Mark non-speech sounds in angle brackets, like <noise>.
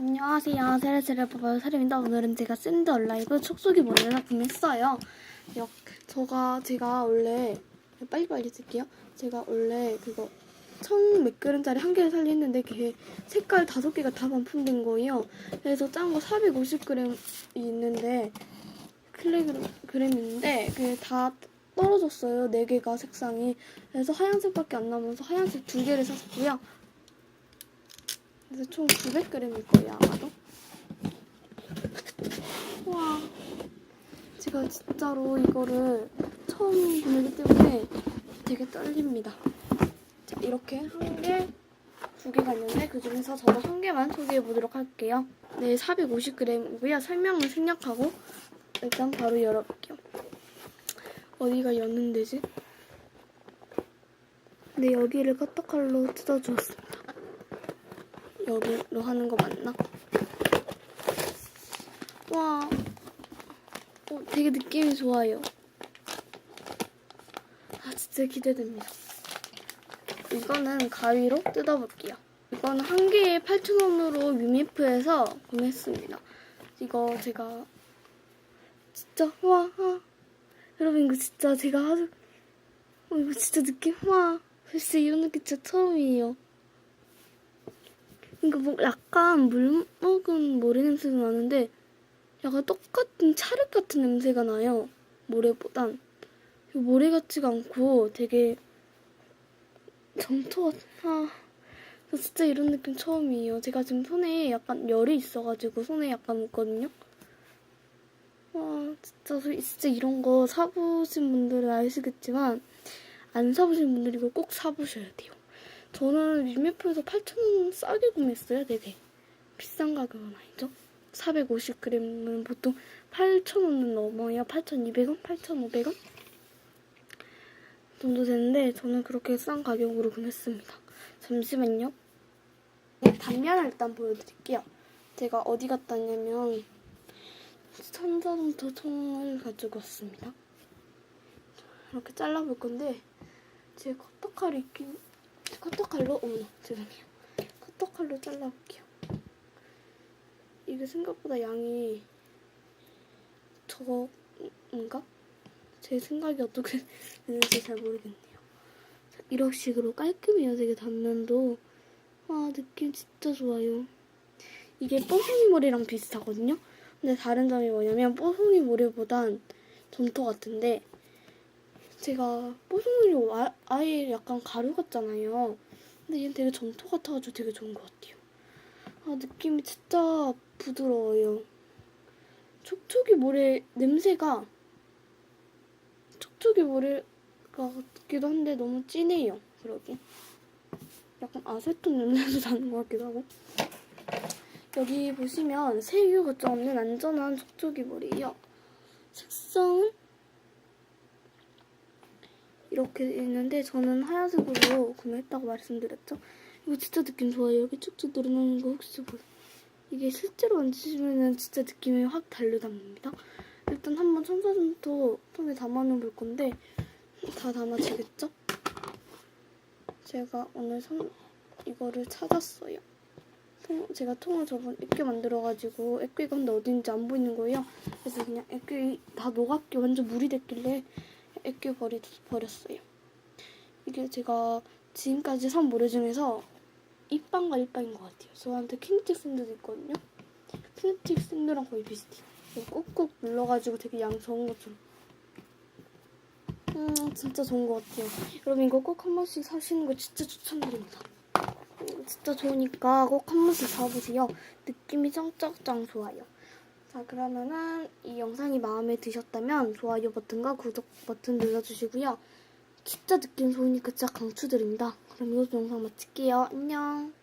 안녕하세요. 세레세레 버버 사림입니다. 오늘은 제가 샌드 얼라이브 촉촉이 모델을 구매했어요. 역, 저가 제가 원래 빨리빨리 쓸게요. 제가 원래 그거 청몇 그램짜리 한 개를 살리는데 그게 색깔 다섯 개가 다 반품된 거예요. 그래서 짠 거 450g이 있는데 킬로그램인데 그게 다 떨어졌어요. 네 개가 색상이. 그래서 하얀색밖에 안 남아서 하얀색 두 개를 샀고요. 그래서 총 900g일 거예요, 아마도. 와. 제가 진짜로 이거를 처음 보내기 때문에 되게 떨립니다. 자, 이렇게 한 개, 두 개가 있는데 그 중에서 저도 한 개만 소개해 보도록 할게요. 네, 450g이고요. 설명은 생략하고 일단 바로 열어볼게요. 어디가 였는 데지? 네, 여기를 커터칼로 뜯어주었습니다. 여기로 하는 거 맞나? 와, 어, 되게 느낌이 좋아요. 아, 진짜 기대됩니다. 이거는 가위로 뜯어볼게요. 이거는 한 개에 8,000원으로 유미프에서 구매했습니다. 이거 제가 진짜 와, 아. 여러분 이거 진짜 제가 아주 어, 이거 진짜 느낌 와, 글쎄 이런 느낌 진짜 처음이에요. 그러니까 뭐 약간 물 먹은 모래 냄새가 나는데 약간 똑같은 찰흙 같은 냄새가 나요. 모래보단 모래 같지가 않고 되게 점토 같 아, 저 진짜 이런 느낌 처음이에요. 제가 지금 손에 약간 열이 있어가지고 손에 약간 묻거든요. 와 진짜 저- 진짜 이런 거 사보신 분들은 아시겠지만 안 사보신 분들 이거 꼭 사보셔야 돼요. 저는 유메프에서 8,000원 싸게 구매했어요, 되게. 비싼 가격은 아니죠. 450g은 보통 8,000원은 넘어요. 8,200원? 8,500원? 정도 되는데 저는 그렇게 싼 가격으로 구매했습니다. 잠시만요. 네, 단면을 일단 보여드릴게요. 제가 어디 갔다 왔냐면 천자동터 총을 가지고 왔습니다. 이렇게 잘라볼 건데 제 커터칼이 있긴 커터칼로 어머나 죄송해요. 커터칼로 잘라볼게요. 이게 생각보다 양이 적은가? 제 생각이 어떻게 <laughs> 되는지 잘 모르겠네요. 자, 이런 식으로 깔끔해요. 되게 단면도 와 느낌 진짜 좋아요. 이게 뽀송이 모래랑 비슷하거든요. 근데 다른 점이 뭐냐면 뽀송이 모래보단 점토 같은데 제가 뽀송이를 아, 아예 약간 가루 같잖아요. 근데 얘는 되게 점토 같아가지고 되게 좋은 것 같아요. 아, 느낌이 진짜 부드러워요. 촉촉이 모래 냄새가 촉촉이 모래가 같기도 한데 너무 진해요. 그러기. 약간 아세톤 냄새도 나는 것 같기도 하고. 여기 보시면 세유 걱정 없는 안전한 촉촉이 모래예요. 색상은 이렇게 있는데 저는 하얀색으로 구매했다고 말씀드렸죠. 이거 진짜 느낌 좋아요. 여기 쭉쭉 늘어나는 거 혹시 보세요. 이게 실제로 만지시면 진짜 느낌이 확 달려답니다. 일단 한번 천사점토 통에 담아놓은 볼 건데 다 담아지겠죠? 제가 오늘 선, 이거를 찾았어요. 통, 제가 통을 저번 액괴 만들어가지고 액괴가 근데 어딘지 안 보이는 거예요. 그래서 그냥 액괴 다 녹았게 완전 물이 됐길래 액괴 버리, 버렸어요. 이게 제가 지금까지 산 모래 중에서 입방과 입방인 것 같아요. 저한테 키네틱 샌드도 있거든요. 키네틱 샌드랑 거의 비슷해요. 꾹꾹 눌러가지고 되게 양 좋은 것처럼. 음, 진짜 좋은 것 같아요. 여러분 이거 꼭 한 번씩 사시는 거 진짜 추천드립니다. 음, 진짜 좋으니까 꼭 한 번씩 사보세요. 느낌이 짱짱짱 좋아요. 자 그러면은 이 영상이 마음에 드셨다면 좋아요 버튼과 구독 버튼 눌러주시고요. 진짜 느낌 좋으니까 진짜 강추드립니다. 그럼 이것도 영상 마칠게요. 안녕.